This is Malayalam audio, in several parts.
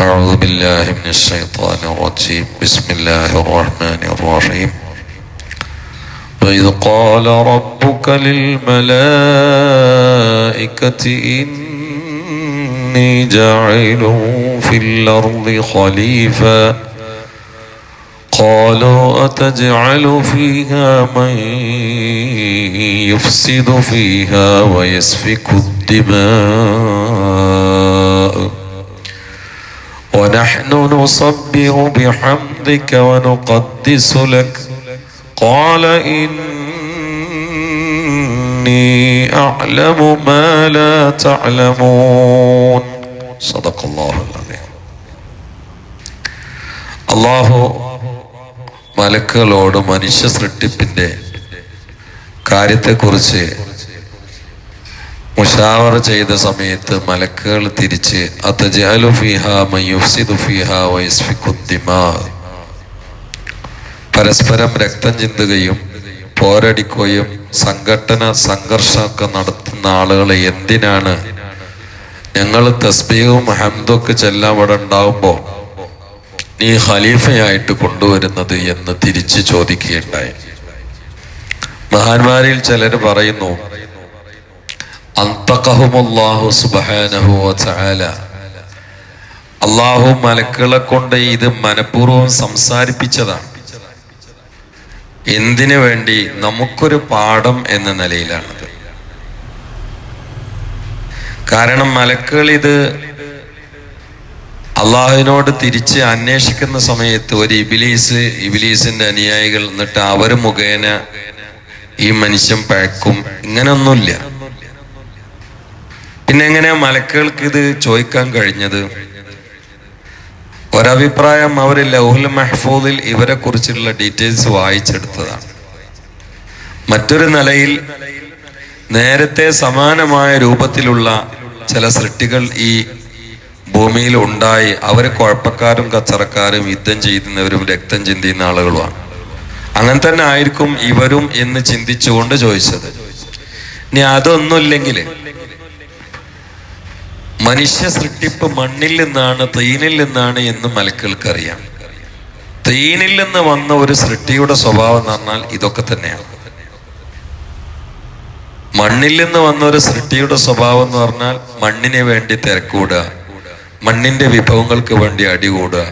أعوذ بالله من الشيطان الرجيم. بسم الله الرحمن الرحيم. وإذ قال ربك للملائكة إني جاعل في الأرض خليفة. قالوا أتجعل فيها من يفسد فيها ويسفك الدماء؟ ونحن نصبح بحمدك ونقدس لك قال إني أعلم ما لا تعلمون صدق الله العظيم അള്ളാഹു മലക്കുകളോട് മനുഷ്യ സൃഷ്ടിപ്പിന്റെ കാര്യത്തെക്കുറിച്ച് മുഷാവറ ചെയ്ത സമയത്ത് മലക്കുകൾ തിരിച്ച് പരസ്പരം രക്തം ചിന്തുകയും പോരടിക്കുകയും സംഘട്ടന സംഘർഷമൊക്കെ നടത്തുന്ന ആളുകളെ എന്തിനാണ്? ഞങ്ങൾ തസ്ബീഹും ഹംദൊക്കെ ചെല്ലാൻ അവിടെ ഉണ്ടാവുമ്പോൾ നീ ഖലീഫയായിട്ട് കൊണ്ടുവരുന്നത് എന്ന് തിരിച്ച് ചോദിക്കുകയുണ്ടായി. മഹാന്മാരിൽ ചിലർ പറയുന്നു വതആല. അള്ളാഹു മലക്കുകളെ കൊണ്ട് ഇത് മനഃപൂർവം സംസാരിപ്പിച്ചതാണ്. എന്തിനു വേണ്ടി? നമുക്കൊരു പാഠം എന്ന നിലയിലാണത്. കാരണം മലക്കുകൾ ഇത് അള്ളാഹുവിനോട് തിരിച്ച് അന്വേഷിക്കുന്ന സമയത്ത് ഒരു ഇബിലീസ് ഇബിലീസിന്റെ അനുയായികൾ എന്നിട്ട് അവർ മുഖേന ഈ മനുഷ്യൻ പഴക്കും. ഇങ്ങനെയൊന്നുമില്ല പിന്നെ എങ്ങനെയാ മലക്കുകൾക്ക് ഇത് ചോദിക്കാൻ കഴിഞ്ഞത്? ഒരഭിപ്രായം അവർ ലൗഹുൽ മെഹ്ഫൂദിൽ ഇവരെ കുറിച്ചുള്ള ഡീറ്റെയിൽസ് വായിച്ചെടുത്തതാണ്. മറ്റൊരു നിലയിൽ നേരത്തെ സമാനമായ രൂപത്തിലുള്ള ചില സൃഷ്ടികൾ ഈ ഭൂമിയിൽ ഉണ്ടായി. അവർ കുഴപ്പക്കാരും കച്ചറക്കാരും യുദ്ധം ചെയ്യുന്നവരും രക്തം ചിന്തിക്കുന്ന ആളുകളുമാണ്. അങ്ങനെ തന്നെ ആയിരിക്കും ഇവരും എന്ന് ചിന്തിച്ചുകൊണ്ട് ചോദിച്ചത്. ഇനി അതൊന്നുമില്ലെങ്കിൽ മനുഷ്യ സൃഷ്ടിപ്പ് മണ്ണിൽ നിന്നാണ് തീനിൽ നിന്നാണ് എന്ന് മലക്കുകൾക്കറിയാം. തീനിൽ നിന്ന് വന്ന ഒരു സൃഷ്ടിയുടെ സ്വഭാവം എന്ന് പറഞ്ഞാൽ ഇതൊക്കെ തന്നെയാണ്. മണ്ണിൽ നിന്ന് വന്ന ഒരു സൃഷ്ടിയുടെ സ്വഭാവം എന്ന് പറഞ്ഞാൽ മണ്ണിന് വേണ്ടി തിരക്കൂടുക മണ്ണിന്റെ വിഭവങ്ങൾക്ക് വേണ്ടി അടികൂടുക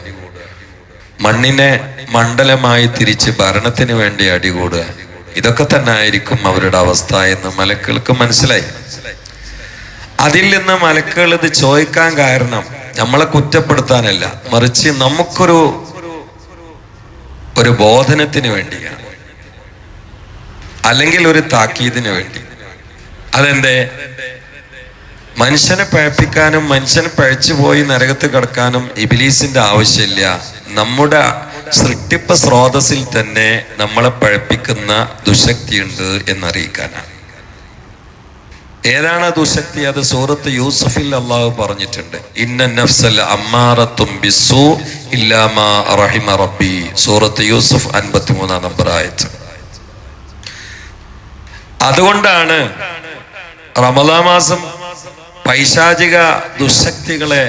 മണ്ണിനെ മണ്ഡലമായി തിരിച്ച് ഭരണത്തിന് വേണ്ടി അടികൂടുക. ഇതൊക്കെ തന്നെ ആയിരിക്കും അവരുടെ അവസ്ഥ എന്ന് മലക്കുകൾക്ക് മനസ്സിലായി. അതിൽ നിന്ന് മലക്കുകൾ ഇത് ചോദിക്കാൻ കാരണം നമ്മളെ കുറ്റപ്പെടുത്താനല്ല മറിച്ച് നമുക്കൊരു ഒരു ബോധനത്തിന് വേണ്ടിയാണ്. അല്ലെങ്കിൽ ഒരു താക്കീതിന് വേണ്ടി. അതെന്തേ? മനുഷ്യനെ പഴപ്പിക്കാനും മനുഷ്യനെ പഴച്ചു പോയി നരകത്ത് കിടക്കാനും ഇബിലീസിന്റെ ആവശ്യമില്ല. നമ്മുടെ സൃഷ്ടിപ്പ സ്രോതസ്സിൽ തന്നെ നമ്മളെ പഴപ്പിക്കുന്ന ദുശക്തിയുണ്ട് എന്നറിയിക്കാനാണ്. ഏതാണ് ദുശക്തി? അത് സൂറത്ത് യൂസഫിൽ അള്ളാഹു പറഞ്ഞിട്ടുണ്ട്. ഇന്ന നഫ്സൽ അമ്മാറത്തും ബിസു ഇല്ലാമ റഹിമ റബ്ബി. സൂറത്ത് യൂസഫ് അൻപത്തി മൂന്നാം നമ്പർ ആയത്. അതുകൊണ്ടാണ് റമദാ മാസം പൈശാചിക ദുശക്തികളെ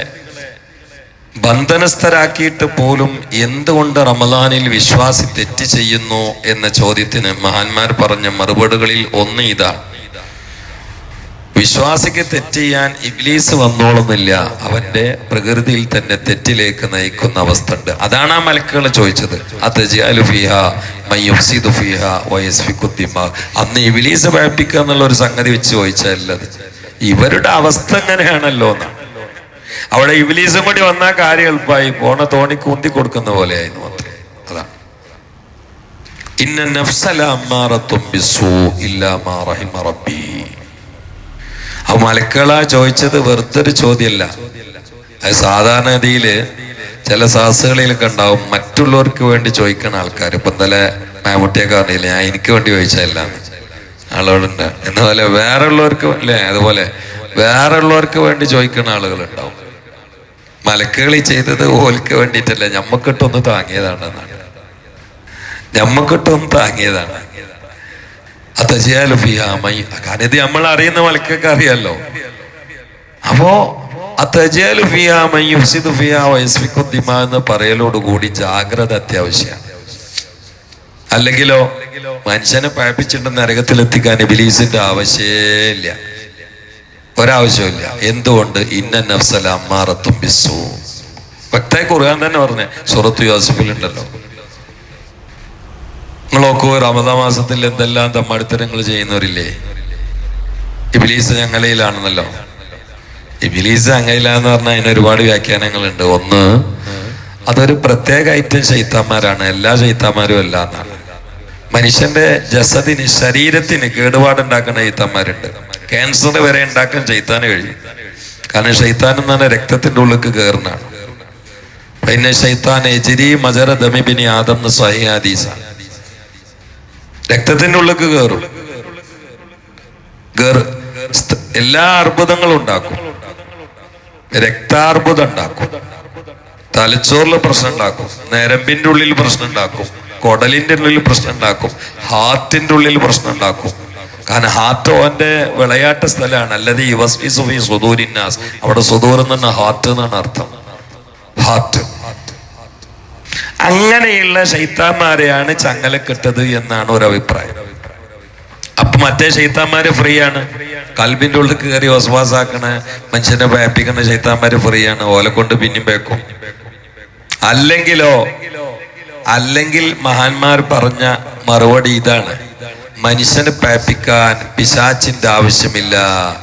ബന്ധനസ്ഥരാക്കിയിട്ട് പോലും എന്തുകൊണ്ട് റമദാനിൽ വിശ്വാസി തെറ്റ് ചെയ്യുന്നു എന്ന ചോദ്യത്തിന് മഹാന്മാർ പറഞ്ഞ മറുപടികളിൽ ഒന്ന് ഇതാണ് വിശ്വാസിക്ക് തെറ്റ് ചെയ്യാൻ ഇബ്ലീസ് വന്നോളുന്നില്ല അവന്റെ പ്രകൃതിയിൽ തന്നെ തെറ്റിലേക്ക് നയിക്കുന്ന അവസ്ഥ ഉണ്ട് അതാണ് ആ മലക്കുകൾ ചോദിച്ചത്. അന്ന് ഇബ്ലീസ് പഴപ്പിക്കുക എന്നുള്ള ഒരു സംഗതി വെച്ച് ചോദിച്ചല്ലത് ഇവരുടെ അവസ്ഥ എങ്ങനെയാണല്ലോ എന്നാണ് അവിടെ ഇബിലീസും കൂടി വന്നാൽ കാര്യം എളുപ്പമായി പോണ തോണി കൂന്തി കൊടുക്കുന്ന പോലെയായിരുന്നു മാത്രം. അതാണ് ഇന്ന നഫ്സല അമ്മാറത്തും ഇല്ലാ റബ്ബി. ആ മലക്കള ചോദിച്ചത് വെറുതൊരു ചോദ്യമല്ല അത് സാധാരണഗതിയിൽ ചില സാഹസുകളിലൊക്കെ ഉണ്ടാവും. മറ്റുള്ളവർക്ക് വേണ്ടി ചോദിക്കണ ആൾക്കാർ ഇപ്പൊ ഇന്നലെ മാമുട്ടിയൊക്കെ പറഞ്ഞില്ല ഞാൻ എനിക്ക് വേണ്ടി ചോദിച്ചതല്ല. ആളുകളുണ്ട് എന്നപോലെ വേറെ ഉള്ളവർക്ക് അല്ലേ? അതുപോലെ വേറെ ഉള്ളവർക്ക് വേണ്ടി ചോദിക്കുന്ന ആളുകൾ ഉണ്ടാവും മലക്കുകളി ചെയ്തത് ഓൽക്ക് വേണ്ടിയിട്ടല്ല. ഞമ്മക്കിട്ടൊന്ന് താങ്ങിയതാണെന്നാണ്. ഞമ്മക്കിട്ടൊന്ന് താങ്ങിയതാണ്. കാരണം നമ്മൾ അറിയുന്ന മലക്കൊക്കെ അറിയാലോ. അപ്പോ എന്ന് പറയലോടുകൂടി ജാഗ്രത അത്യാവശ്യമാണ് അല്ലെങ്കിലോ മനുഷ്യനെ പഴപ്പിച്ചിട്ട് നരകത്തിലെത്തിക്കാൻ ബിലീസിന്റെ ആവശ്യമില്ല. ഒരാവശ്യമില്ല. എന്തുകൊണ്ട്? ഇന്ന നഫ്സല അമ്മാറത്തും ബിസ്സു. വ്യക്തമായി കുറുകാൻ തന്നെ പറഞ്ഞേ സുറത്ത് യോസഫിലുണ്ടല്ലോ. നിങ്ങൾ നോക്കൂ റമദാ മാസത്തിൽ എന്തെല്ലാം തമ്മടുത്തരങ്ങൾ ചെയ്യുന്നവരില്ലേ? ഇബിലീസ് ഞങ്ങളിലാണെന്നല്ലോ. ഇബിലീസ് അങ്ങയിലാന്ന് പറഞ്ഞാൽ അതിന് ഒരുപാട് വ്യാഖ്യാനങ്ങളുണ്ട്. ഒന്ന് അതൊരു പ്രത്യേക ഐറ്റം ചൈത്താന്മാരാണ് എല്ലാ ചൈത്താന്മാരും അല്ല എന്നാണ് മനുഷ്യന്റെ ജസദിന് ശരീരത്തിന് കേടുപാടുണ്ടാക്കുന്ന ചൈത്താന്മാരുണ്ട് ക്യാൻസർ വരെ ഉണ്ടാക്കാൻ ചൈത്താന് കഴിയും. കാരണം ഷെയ്ത്താൻ എന്ന് പറഞ്ഞാൽ രക്തത്തിന്റെ ഉള്ളിലേക്ക് കയറുന്നതാണ് പിന്നെ ഷെയ്ത്താൻ എജിരി മജറ ദമിബിനി ആദം എന്ന് സഹിയാദീസാണ് രക്തത്തിന്റെ ഉള്ളിലേക്ക് കയറും എല്ലാ അർബുദങ്ങളും ഉണ്ടാക്കും. രക്താർബുദം ഉണ്ടാക്കും. തലച്ചോറിൽ പ്രശ്നം ഉണ്ടാക്കും. നരമ്പിന്റെ ഉള്ളിൽ പ്രശ്നം ഉണ്ടാക്കും. കൊടലിന്റെ ഉള്ളിൽ പ്രശ്നം ഉണ്ടാക്കും. ഹാർട്ടിന്റെ ഉള്ളിൽ പ്രശ്നം ഉണ്ടാക്കും. കാരണം ഹാർട്ട് ഓന്റെ വിളയാട്ട സ്ഥലമാണ്. അല്ലാതെ ഈ വസ്ഫി സുഫി സുദൂരിന്നാസ് അവിടെ സുദൂർ എന്ന് പറഞ്ഞാൽ ഹാർട്ട് എന്നാണ് അർത്ഥം. ഹാർട്ട്. അങ്ങനെയുള്ള ശൈത്താന്മാരെയാണ് ചങ്ങലക്കെട്ടത് എന്നാണ് ഒരു അഭിപ്രായം. അപ്പൊ മറ്റേ ശൈത്താന്മാര് ഫ്രീ ആണ്. കൽബിന്റെ ഉള്ളിൽ കയറി വസ്വാസാക്കണ മനുഷ്യനെ വ്യാപിക്കണ ശൈത്താന്മാര് ഫ്രീ ആണ്. ഓലെ കൊണ്ട് പിന്നെയും പേക്കും അല്ലെങ്കിലോ അല്ലെങ്കിൽ മഹാന്മാർ പറഞ്ഞ മറുപടി ഇതാണ്. മനുഷ്യന് പ്രാപിക്കാൻ പിശാച്ചിന്റെ ആവശ്യമില്ല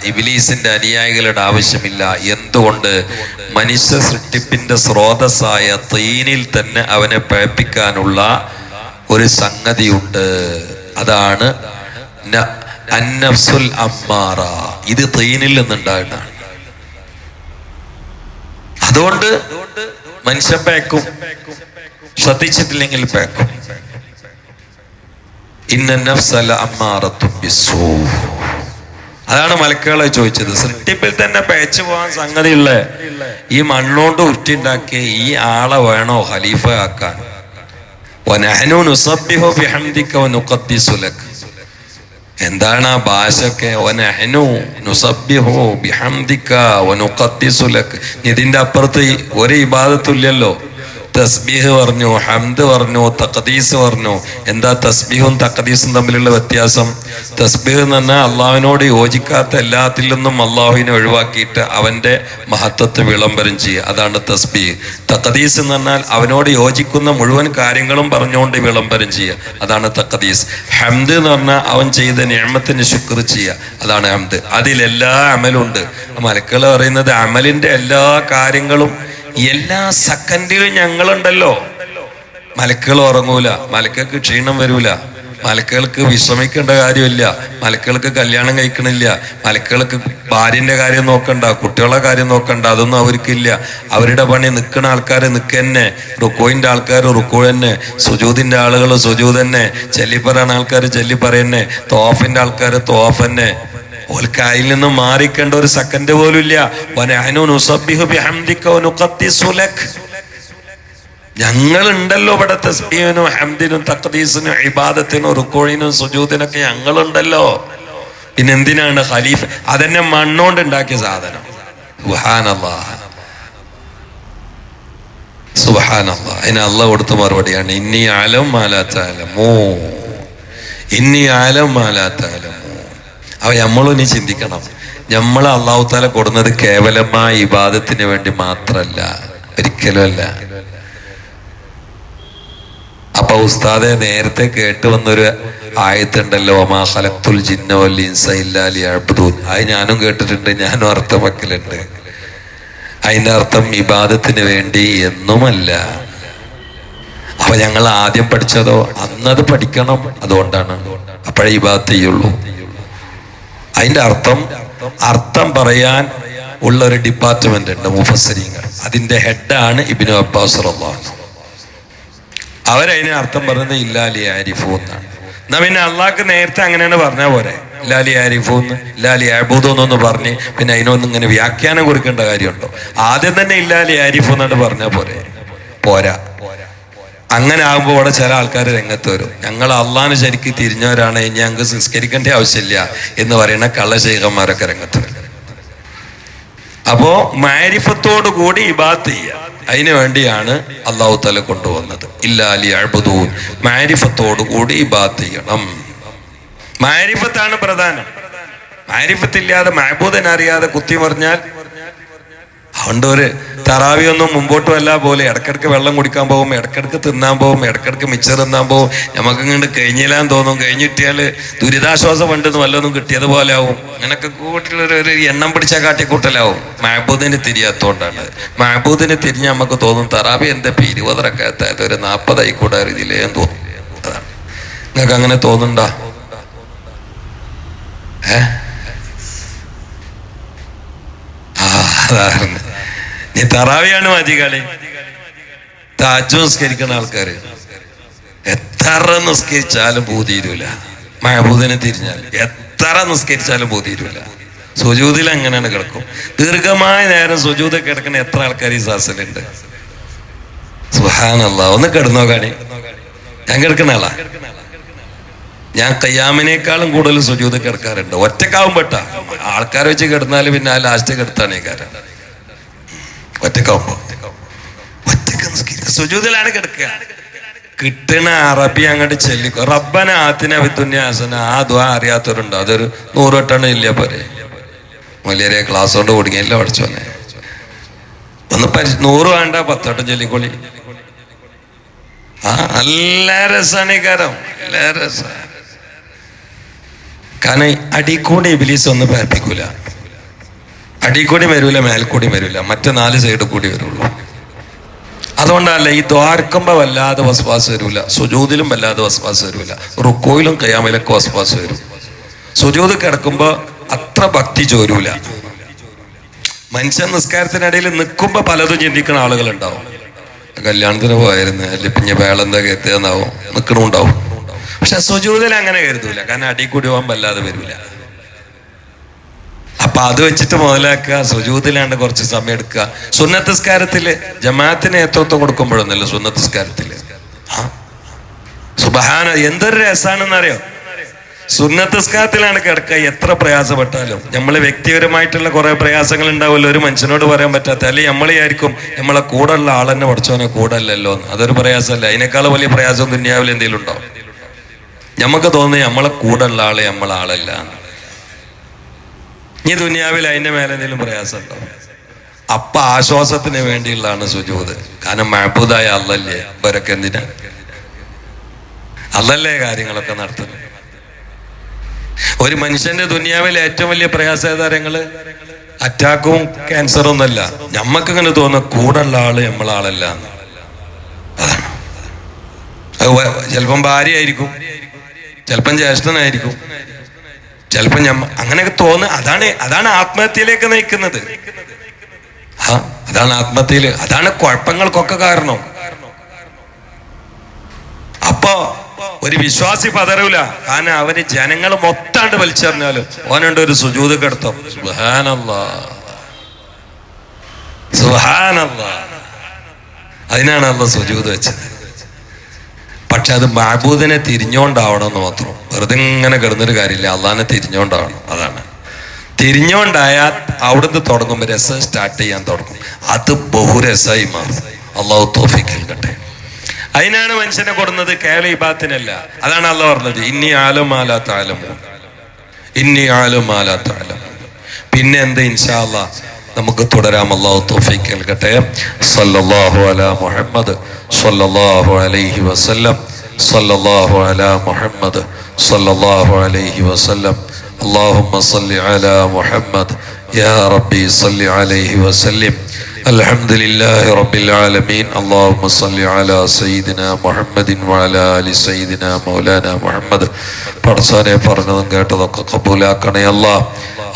ഇബിലീസിന്റെ അനുയായികളുടെ ആവശ്യമില്ല. എന്തുകൊണ്ട്? മനുഷ്യ സൃഷ്ടിപ്പിന്റെ സ്രോതസ്സായ തീനിൽ തന്നെ അവനെ പ്രാപിക്കാനുള്ള ഒരു സംഗതിയുണ്ട്. അതാണ് അന്നഫ്സുൽ അമ്മാറ. ഇത് തീനിൽ നിന്നുണ്ടാകുന്നതാണ് അതുകൊണ്ട് മനുഷ്യൻ പേക്കും ശ്രദ്ധിച്ചിട്ടില്ലെങ്കിൽ പേക്കും ഇന്ന നഫ്സല അമ്മാറത്തും ബിസ്സൂ അതാണ് മലക്കുകളെ ചോദിച്ചത്. സൃഷ്ടിപ്പിൽ തന്നെ പേച്ചു പോകാൻ സംഗതിയുള്ള ഈ മണ്ണോണ്ട് ഉരുട്ടിണ്ടാക്കിയ ഈ ആളെ വേണോ ഖലീഫ ആക്കാൻ? എന്താണ് ആ ഭാഷക്കെ ഇതിന്റെ അപ്പുറത്ത് ഒരു ഇബാദത്തുല്ലല്ലോ തസ്ബീഹ് പറഞ്ഞു ഹംദ് പറഞ്ഞു തഖദീസ് പറഞ്ഞു. എന്താ തസ്ബീഹും തഖദീസും തമ്മിലുള്ള വ്യത്യാസം? തസ്ബീഹ് എന്ന് പറഞ്ഞാൽ അള്ളാഹുവിനോട് യോജിക്കാത്ത എല്ലാത്തിൽ നിന്നും അള്ളാഹുവിനെ ഒഴിവാക്കിയിട്ട് അവന്റെ മഹത്വത്തെ വിളംബരം ചെയ്യുക. അതാണ് തസ്ബീഹ്. തഖദീസ് എന്ന് പറഞ്ഞാൽ അവനോട് യോജിക്കുന്ന മുഴുവൻ കാര്യങ്ങളും പറഞ്ഞുകൊണ്ട് വിളംബരം ചെയ്യുക. അതാണ് തഖദീസ്. ഹംദ് എന്ന് പറഞ്ഞാൽ അവൻ ചെയ്ത നിയമത്തിന് ശുക്ർ ചെയ്യുക. അതാണ് ഹംദ്. അതിലെല്ലാ അമലുണ്ട്. മലക്കൾ പറയുന്നത് അമലിന്റെ എല്ലാ കാര്യങ്ങളും എല്ലാ സെക്കൻഡിലും ഞങ്ങളുണ്ടല്ലോ. മലക്കുകൾ ഉറങ്ങൂല. മലക്കൾക്ക് ക്ഷീണം വരൂല. മലക്കുകൾക്ക് വിശ്രമിക്കേണ്ട കാര്യമില്ല. മലക്കുകൾക്ക് കല്യാണം കഴിക്കണില്ല. മലക്കുകൾക്ക് ഭാര്യന്റെ കാര്യം നോക്കണ്ട കുട്ടികളെ കാര്യം നോക്കണ്ട അതൊന്നും അവർക്കില്ല. അവരുടെ പണി നിൽക്കുന്ന ആൾക്കാർ നിൽക്കന്നെ. റുക്കോയിന്റെ ആൾക്കാർ റുക്കോ തന്നെ സുജൂതിന്റെ ആളുകൾ സുജൂത് തന്നെ ചെല്ലിപ്പറയുന്ന ആൾക്കാർ ചെല്ലിപ്പറയന്നെ തോഫിന്റെ ആൾക്കാർ തോഫ് തന്നെ ഓൽക്ക് അതിൽ നിന്ന് മാറിക്കേണ്ട ഒരു സെക്കൻഡ് പോലും ഇല്ല. ഞങ്ങളുണ്ടല്ലോ ഇവിടെ തസ്ബീഹിനും ഹംദിനും തഖ്ദീസിനും ഇബാദത്തിനും റുക്കോഴിനും സുജൂദിനൊക്കെ ഞങ്ങളുണ്ടല്ലോ. പിന്നെ എന്തിനാണ് ഖലീഫ? അതെന്നെ മണ്ണോണ്ട് ഉണ്ടാക്കിയ സാധനം. സുബ്ഹാനല്ലാഹ്. അതിന് അല്ല കൊടുത്ത മറുപടിയാണ് ഇന്നി ആലം മാലാത്താലമോ ഇന്നി ആലം മാലാത്താലമോ അവ നമ്മളും ഇനി ചിന്തിക്കണം. നമ്മൾ അള്ളാഹു താല കൊടുക്കുന്നത് കേവലമായ ഇബാദത്തിന് വേണ്ടി മാത്രല്ല ഒരിക്കലുമല്ല. അപ്പൊ ഉസ്താദെ നേരത്തെ കേട്ട് വന്നൊരു ആയത്തുണ്ടല്ലോ ഒമാ ഖലഖ്തുൽ ജിന്ന വൽ ഇൻസ ഇല്ലാ ലിയഅ്ബുദൂൻ അത് ഞാനും കേട്ടിട്ടുണ്ട് ഞാനും അർത്ഥം വെക്കലുണ്ട് അതിന്റെ അർത്ഥം ഇബാദത്തിന് വേണ്ടി എന്നുമല്ല. അപ്പൊ ഞങ്ങൾ ആദ്യം പഠിച്ചതോ അന്നത് പഠിക്കണം അതുകൊണ്ടാണ്. അപ്പോഴേ ഇബാദത്ത് ചെയ്യുള്ളൂ. അതിന്റെ അർത്ഥം അർത്ഥം പറയാൻ ഉള്ള ഒരു ഡിപ്പാർട്ട്മെന്റ് ഉണ്ട് മുഫസരിങ്ങൾ അതിന്റെ ഹെഡാണ് ഇബിനു അബ്ബാസ് റഹ്മാൻ അവരതിന് അർത്ഥം പറയുന്നത് ഇല്ലാലി ആരിഫു എന്നാണ്. എന്നാ പിന്നെ അള്ളാഹ്ക്ക് നേരത്തെ അങ്ങനെയാണ് പറഞ്ഞ പോലെ ഇല്ലാലി ആരിഫു എന്ന് ഇല്ലാലി അബൂദു എന്നൊന്ന് പറഞ്ഞ് പിന്നെ അതിനൊന്നും ഇങ്ങനെ വ്യാഖ്യാനം കൊടുക്കേണ്ട കാര്യമുണ്ടോ? ആദ്യം തന്നെ ഇല്ലാലി ആരിഫു എന്നാണ് പറഞ്ഞ പോരെ? പോരാ. അങ്ങനെ ആകുമ്പോൾ ഇവിടെ ചില ആൾക്കാർ രംഗത്ത് വരും. ഞങ്ങൾ അള്ളാഹിനെ ശരിക്ക് തിരിഞ്ഞവരാണ് ഇനി ഞങ്ങൾക്ക് സംസ്കരിക്കേണ്ട ആവശ്യമില്ല എന്ന് പറയുന്ന കള്ളശേഖന്മാരൊക്കെ രംഗത്ത് വരും. അപ്പോ മാരിഫത്തോടു കൂടി ഇബാത്ത് ചെയ്യുക. അതിനു വേണ്ടിയാണ് അള്ളാഹു തല കൊണ്ടുവന്നത്. ഇല്ലാലി അഴുപതൂൻ മാരിഫത്തോടു കൂടി ഇബാത്ത് ചെയ്യണം. മാരിഫത്താണ് പ്രധാനം. മാരിഫത്തില്ലാതെ മഹബൂദൻ അറിയാതെ കുത്തി മറിഞ്ഞാൽ അതുകൊണ്ട് ഒരു തറാവി ഒന്നും മുമ്പോട്ട് വല്ല പോലെ ഇടക്കിടക്ക് വെള്ളം കുടിക്കാൻ പോകും ഇടക്കിടക്ക് തിന്നാൻ പോകും ഇടക്കിടക്ക് മിച്ചർ തിന്നാൻ പോകും. നമുക്ക് ഇങ്ങോട്ട് കഴിഞ്ഞില്ലാന്ന് തോന്നും. കഴിഞ്ഞിട്ടിയാൽ ദുരിതാശ്വാസ ഫണ്ടെന്ന് വല്ലതും കിട്ടിയതുപോലെ ആവും. അങ്ങനൊക്കെ കൂട്ടിലൊരു ഒരു എണ്ണം പിടിച്ച കാട്ടിക്കൂട്ടലാവും. മഹബൂദിന് തിരിയാത്തോണ്ടാണ്. മഹബൂദിന് തിരിഞ്ഞ് നമുക്ക് തോന്നും തറാവി എന്താ ഇപ്പൊ ഇരുപതരൊക്കെ എത്തായത് ഒരു നാൽപ്പതായി കൂടെ ഇതിലേ തോന്നും. അതാണ്. നിങ്ങൾക്ക് അങ്ങനെ തോന്നുന്നുണ്ടോ? ഏ? ആ അതാണ്. തറാവിയാണ് മതികളി താജു നിസ്കരിക്കുന്ന ആൾക്കാര്. എത്ര നിസ്കരിച്ചാലും ബോധിയിരൂല മഹബൂദിനെ തിരിഞ്ഞാൽ എത്ര നിസ്കരിച്ചാലും ബോധിയിരൂല സുജൂതിൽ അങ്ങനെയാണ് കിടക്കും. ദീർഘമായ നേരം സുജൂത കിടക്കുന്ന എത്ര ആൾക്കാർ ഈ സാസിലുണ്ട് സുഹാനല്ല ഒന്ന് കിടന്നോ കാണി ഞാൻ കിടക്കുന്ന ആളാ. ഞാൻ കയ്യാമിനേക്കാളും കൂടുതൽ സുജൂത കിടക്കാറുണ്ട്. ഒറ്റക്കാവും പെട്ട ആൾക്കാർ വെച്ച് കിടന്നാൽ പിന്നെ ആ ലാസ്റ്റ് കിടത്താണ് ഈ കാര്യം. സുജൂദിലാണ് കിടക്കുക. കിട്ടണ അറബി അങ്ങോട്ട് ചെല്ലിക്കോ റബ്ബന ആത്തിന വിദ്യാസന ആ ദ്വാ അറിയാത്തവരുണ്ട്. അതൊരു നൂറ് വട്ടണം ഇല്ല പോരെ വലിയ ക്ലാസ് കൊണ്ട് കൊടുങ്ങിയല്ല പഠിച്ചോനെ ഒന്ന് പരി നൂറ് വേണ്ട പത്തോട്ടം ചൊല്ലിക്കൊള്ളി ആ നല്ല രസാണ് കാരം. നല്ല രസ. കാരണം അടിക്കൂടി ഇബിലീസ് ഒന്ന് പേർപ്പിക്കൂല അടിക്കൂടി വരൂല മേൽക്കൂടി വരൂല. മറ്റു നാല് സൈഡ് കൂടി വരുള്ളൂ. അതുകൊണ്ടല്ല ഈ ദ്വാരക്കുമ്പോ വല്ലാതെ വസ്വാസ് വരൂല. സുജൂതിലും വല്ലാതെ വസ്വാസ് വരൂല. റുക്കോയിലും കയ്യാമയിലൊക്കെ വസ്വാസ് വരും. സുജൂത് കിടക്കുമ്പോ അത്ര ഭക്തി ചോരൂല. മനുഷ്യൻ നിസ്കാരത്തിനിടയിൽ നിൽക്കുമ്പോ പലതും ചിന്തിക്കുന്ന ആളുകൾ ഉണ്ടാവും കല്യാണത്തിന് പോയായിരുന്നു. അല്ലെ പിന്നെ വേളെന്താ കരുത്തുന്നാവും നിൽക്കണമുണ്ടാവും പക്ഷെ സുജൂതിൽ അങ്ങനെ കരുതൂല. കാരണം അടി കൂടി പോകാൻ വല്ലാതെ വരൂല. അപ്പൊ അത് വെച്ചിട്ട് മുതലാക്കുക സുജൂതിലാണ്ട് കുറച്ച് സമയം എടുക്കുക. സുന്നത്തസ്കാരത്തിൽ ജമാഅത്തിന് നേതൃത്വം കൊടുക്കുമ്പോഴൊന്നല്ല സുന്നത്തസ്കാരത്തിൽ. സുബഹാന എന്തൊരു രസാണെന്നറിയോ? സുന്നത്തസ്കാരത്തിലാണ് കിടക്കുക. എത്ര പ്രയാസപ്പെട്ടാലും. നമ്മൾ വ്യക്തിപരമായിട്ടുള്ള കുറെ പ്രയാസങ്ങൾ ഉണ്ടാവുമല്ലോ ഒരു മനുഷ്യനോട് പറയാൻ പറ്റാത്ത അല്ലെങ്കിൽ നമ്മളെയായിരിക്കും നമ്മളെ കൂടെ ഉള്ള ആളെന്നെ പഠിച്ചവനെ കൂടെ അല്ലല്ലോ അതൊരു പ്രയാസമല്ല. അതിനേക്കാൾ വലിയ പ്രയാസം ദുന്യാവിൽ എന്തെങ്കിലും ഉണ്ടോ? നമുക്ക് തോന്നി നമ്മളെ കൂടെ ഉള്ള ആളെ നമ്മളെ ആളല്ല എന്ന്. ഇനി ദുനിയാവിൽ അതിന്റെ മേലെ എന്തെങ്കിലും പ്രയാസമുണ്ടോ? അപ്പ ആശ്വാസത്തിന് വേണ്ടിയുള്ളതാണ് സുജൂത്. കാരണം മഹബൂദായ അല്ലല്ലേ ഇവരൊക്കെ എന്തിനാ? അല്ലല്ലേ കാര്യങ്ങളൊക്കെ നടത്തുന്നത്? ഒരു മനുഷ്യന്റെ ദുനിയാവിലെ ഏറ്റവും വലിയ പ്രയാസേതാരങ്ങൾ അറ്റാക്കും ക്യാൻസറും ഒന്നല്ല ഞമ്മക്ക് ഇങ്ങനെ തോന്നുന്ന കൂടുള്ള ആൾ നമ്മളെ ആളല്ല ചിലപ്പം ചിലപ്പം ഭാര്യയായിരിക്കും. ചിലപ്പം ജ്യേഷ്ഠനായിരിക്കും. ചിലപ്പോ ഞമ്മ അങ്ങനെയൊക്കെ തോന്നുക അതാണ് അതാണ് ആത്മഹത്യയിലേക്ക് നയിക്കുന്നത്. ആ അതാണ് ആത്മഹത്യയിൽ. അതാണ് കുഴപ്പങ്ങൾക്കൊക്കെ കാരണം. അപ്പോ ഒരു വിശ്വാസി പതറൂല. കാരണം അവർ ജനങ്ങൾ മൊത്താണ്ട് വലിച്ചെറിഞ്ഞാലും ഓനുണ്ട് ഒരു സുജൂത് കിടത്തം. സുഹാനല്ലാ അതിനാണ് അല്ല സുജൂത് വെച്ചത്. പക്ഷെ അത് മഹബൂദിനെ തിരിഞ്ഞോണ്ടാവണമെന്ന് മാത്രം. വെറുതെ ഇങ്ങനെ കിടന്നൊരു കാര്യമില്ല. അള്ളാഹിനെ തിരിഞ്ഞോണ്ടാവണം. അതാണ്. തിരിഞ്ഞോണ്ടായാൽ അവിടുന്ന് തുടങ്ങുമ്പോൾ രസം സ്റ്റാർട്ട് ചെയ്യാൻ തുടങ്ങും. അത് ബഹുരസമായി മാറും. അള്ളാഹു തോഫിക്ക് നൽകട്ടെ. അതിനാണ് മനുഷ്യനെ കൊടുന്നത്? കേവല ഇബാത്തിനല്ല അതാണ് അള്ളാഹ് പറഞ്ഞത്. ഇനി ആലും ആലാത്ത ആലമോ ഇനി ആലും ആലാത്ത ആലം പിന്നെ എന്ത്? ഇൻഷാ അല്ലാ നമുക്ക് തുടരാം അള്ളാഹു തോഫിക്ക് നൽകട്ടെ സല്ലല്ലാഹു അലാ മുഹമ്മദ് സല്ലല്ലാഹു അലൈഹി വസല്ലം സല്ലല്ലാഹു അലാ മുഹമ്മദ് സല്ലല്ലാഹു അലൈഹി വസല്ലം اللهم صل على محمد يا ربي صل عليه وسلم الحمد لله رب العالمين اللهم صل على سيدنا محمد وعلى آل سيدنا مولانا محمد പടസാനെ പറഞ്ഞതും കേട്ടതൊക്കെ കബൂലാക്കണേ അല്ലാ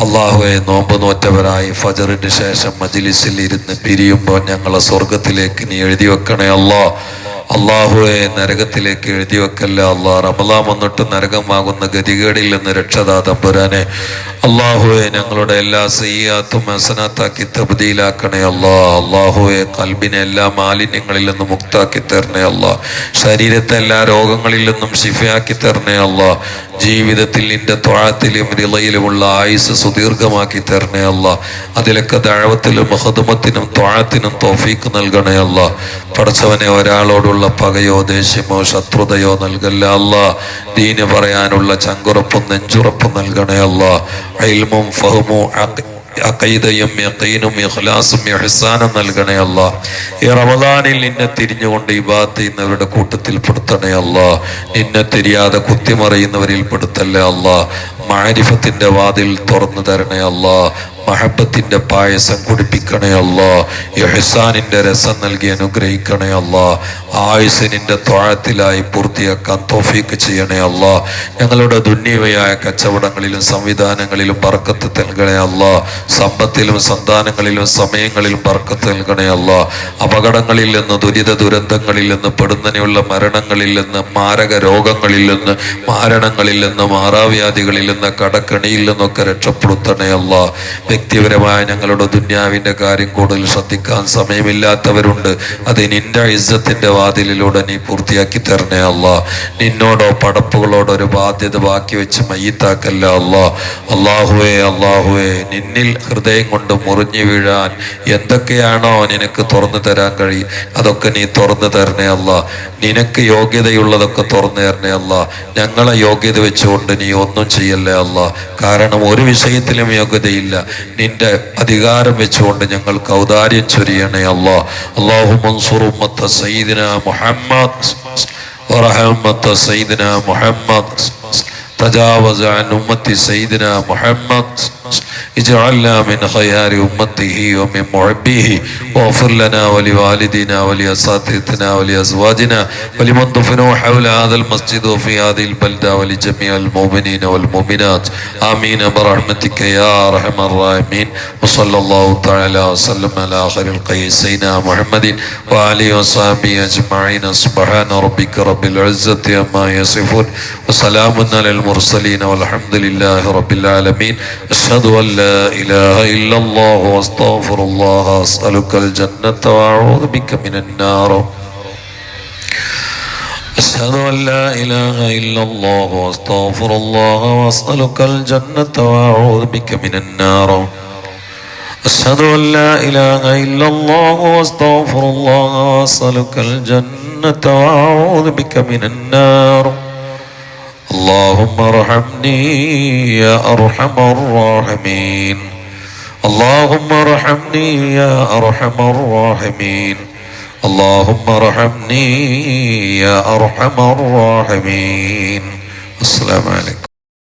അള്ളാഹുവെ നോമ്പ് നോറ്റവരായി ഫജറിന് ശേഷം മജിലിസിൽ ഇരുന്ന് പിരിയുമ്പോൾ ഞങ്ങളെ സ്വർഗത്തിലേക്ക് നീ എഴുതി വെക്കണേ അള്ളാ. അള്ളാഹുവെ നരകത്തിലേക്ക് എഴുതി വെക്കല്ല അള്ളാഹ് റമലാം വന്നിട്ട് നരകമാകുന്ന ഗതികേടിൽ നിന്ന് രക്ഷതാ തമ്പുരാനെ. അള്ളാഹുവെ ഞങ്ങളുടെ എല്ലാ സയ്യാത്തും അസനാത്താക്കി തബുദിയിലാക്കണേ അല്ലാ അള്ളാഹുവെ കൽബിനെ എല്ലാ മാലിന്യങ്ങളിൽ നിന്നും മുക്താക്കി തരണേ അല്ലാ ശരീരത്തെ എല്ലാ രോഗങ്ങളിൽ നിന്നും ശിഫയാക്കി തരണേ അല്ലാ ജീവിതത്തിൽ നിന്റെ ത്വാഴത്തിലും നിലയിലുമുള്ള ആയുസ് സുദീർഘമാക്കി തരണേ അല്ല. അതിലൊക്കെ ദഴവത്തിലും മഹദുമത്തിനും ത്വാഴത്തിനും തോഫീക്ക് നൽകണേ അല്ല. പഠിച്ചവനെ ഒരാളോടുള്ള പകയോ ദേഷ്യമോ ശത്രുതയോ നൽകല്ല അല്ല. ദീന് പറയാനുള്ള ചങ്കുറപ്പും നെഞ്ചുറപ്പും നൽകണേ അല്ല. അയിൽമും ഫഹമും അക്കൈതയും യക്കീനും ഇഖ്ലാസും ഇഹ്സാനും നൽകണേ അല്ല. ഈ റമദാനിൽ നിന്നെ തിരിഞ്ഞുകൊണ്ട് ഇബാത്ത് ചെയ്യുന്നവരുടെ കൂട്ടത്തിൽ പെടുത്തണേ അല്ല. നിന്നെ തിരിയാതെ കുത്തിമറിയുന്നവരിൽ പെടുത്തല്ലേ അല്ല. മാരിഫത്തിന്റെ വാതിൽ തുറന്നു തരണേ അല്ല. മഹബത്തിന്റെ പായസം കുടിപ്പിക്കണേ അല്ലോ. ഇഹ്സാനിന്റെ രസം നൽകി അനുഗ്രഹിക്കണേ അല്ലോ. ആയുസിനിന്റെ ത്വാഴത്തിലായി പൂർത്തിയാക്കാൻ തോഫീക്ക് ചെയ്യണേ അല്ലോ. ഞങ്ങളുടെ ദുന്യവയായ കച്ചവടങ്ങളിലും സംവിധാനങ്ങളിലും പറക്കത്ത് നൽകണേ അല്ലോ. സമ്പത്തിലും സന്താനങ്ങളിലും സമയങ്ങളിലും പറക്കത്ത് നൽകണേ അല്ലോ. അപകടങ്ങളിൽ നിന്ന് ദുരിത ദുരന്തങ്ങളിൽ നിന്ന് പെടുന്നതിനുള്ള മരണങ്ങളിൽ നിന്ന് മാരക രോഗങ്ങളിൽ നിന്ന് മാരണങ്ങളിൽ നിന്ന് മാറാവ്യാധികളിൽ നിന്ന് കടക്കണിയിൽ നിന്നൊക്കെ രക്ഷപ്പെടുത്തണേ അല്ല. വ്യക്തിപരമായ ഞങ്ങളുടെ ദുന്യാവിന്റെ കാര്യം കൂടുതൽ ശ്രദ്ധിക്കാൻ സമയമില്ലാത്തവരുണ്ട്. അത് നിന്റെ ഇസ്സത്തിന്റെ വാതിലിലൂടെ നീ പൂർത്തിയാക്കി തരണേ അല്ല. നിന്നോടോ പടപ്പുകളോടോ ഒരു ബാധ്യത ബാക്കി വെച്ച് മയ്യത്താക്കല്ല അല്ല. അള്ളാഹുവേ അള്ളാഹുവേ നിന്നിൽ ഹൃദയം കൊണ്ട് മുറിഞ്ഞു വീഴാൻ എന്തൊക്കെയാണോ നിനക്ക് തുറന്നു തരാൻ കഴിയും അതൊക്കെ നീ തുറന്നു തരണേ അല്ല. നിനക്ക് യോഗ്യതയുള്ളതൊക്കെ തുറന്നു തരണേ അല്ല. ഞങ്ങളെ യോഗ്യത വെച്ചുകൊണ്ട് നീ ഒന്നും ചെയ്യല്ലേ അല്ല. കാരണം ഒരു വിഷയത്തിലും യോഗ്യതയില്ല. നിന്റെ അധികാരം വെച്ചുകൊണ്ട് ഞങ്ങൾക്ക് ഔദാര്യം ചൊരിയണേ അല്ലാ അള്ളാഹു മൻസൂർ ഉമ്മത്ത സയ്യിദിന മുഹമ്മദ് ورحمة سيدنا محمد تجاوز عن أمة سيدنا محمد. اجعلنا من خيار أمته ومن محبيه. واغفر لنا ولوالدينا ولأساتذتنا ولأزواجنا ولمن دفنوا حول هذا المسجد وفي هذه البلدة ولجميع المؤمنين والمؤمنات. آمين برحمتك يا أرحم الراحمين. وصلى الله تعالى وسلم على آخر القيس سيدنا محمد وآله وصحبه أجمعين. سبحان ربك رب العزة عما يصفون. وسلام على المرسلين والحمد لله رب العالمين. أشهد أن لا إله إلا الله وأستغفر الله. أسألك الجنة وأعوذ بك من النار. أشهد أن لا إله إلا الله وأستغفر الله. وأسألك الجنة وأعوذ بك من النار. أشهد أن لا إله إلا الله وأستغفر الله. وأسألك الجنة وأعوذ بك من النار. اللهم ارحمني يا أرحم الراحمين. اللهم ارحمني يا أرحم الراحمين. اللهم ارحمني يا أرحم الراحمين. السلام عليكم.